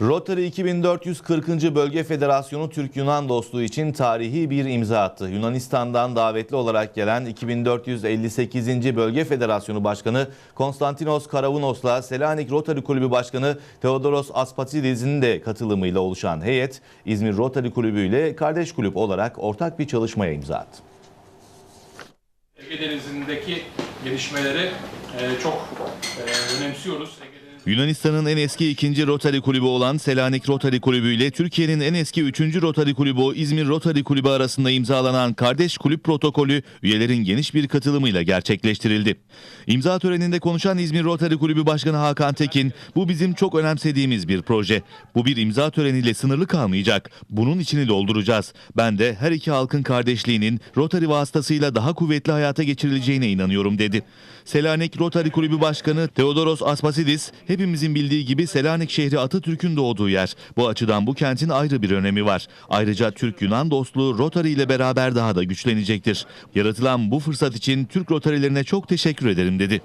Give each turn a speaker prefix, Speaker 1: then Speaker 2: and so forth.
Speaker 1: Rotary 2440. Bölge Federasyonu Türk-Yunan dostluğu için tarihi bir imza attı. Yunanistan'dan davetli olarak gelen 2458. Bölge Federasyonu Başkanı Konstantinos Karavunos'la Selanik Rotary Kulübü Başkanı Theodoros Aspatidis'in de katılımıyla oluşan heyet İzmir Rotary Kulübü ile kardeş kulüp olarak ortak bir çalışmaya imza attı.
Speaker 2: Ege Denizi'ndeki gelişmeleri e, çok e, önemsiyoruz.
Speaker 1: Yunanistan'ın en eski ikinci Rotary Kulübü olan Selanik Rotary Kulübü ile Türkiye'nin en eski üçüncü Rotary Kulübü İzmir Rotary Kulübü arasında imzalanan kardeş kulüp protokolü üyelerin geniş bir katılımıyla gerçekleştirildi. İmza töreninde konuşan İzmir Rotary Kulübü Başkanı Hakan Tekin, bu bizim çok önemsediğimiz bir proje. Bu bir imza töreniyle sınırlı kalmayacak. Bunun içini dolduracağız. Ben de her iki halkın kardeşliğinin Rotary vasıtasıyla daha kuvvetli hayata geçirileceğine inanıyorum dedi. Selanik Rotary Kulübü Başkanı Theodoros Aspasidis, hepimizin bildiği gibi Selanik şehri Atatürk'ün doğduğu yer. Bu açıdan bu kentin ayrı bir önemi var. Ayrıca Türk-Yunan dostluğu Rotary ile beraber daha da güçlenecektir. Yaratılan bu fırsat için Türk Rotary'lerine çok teşekkür ederim dedi.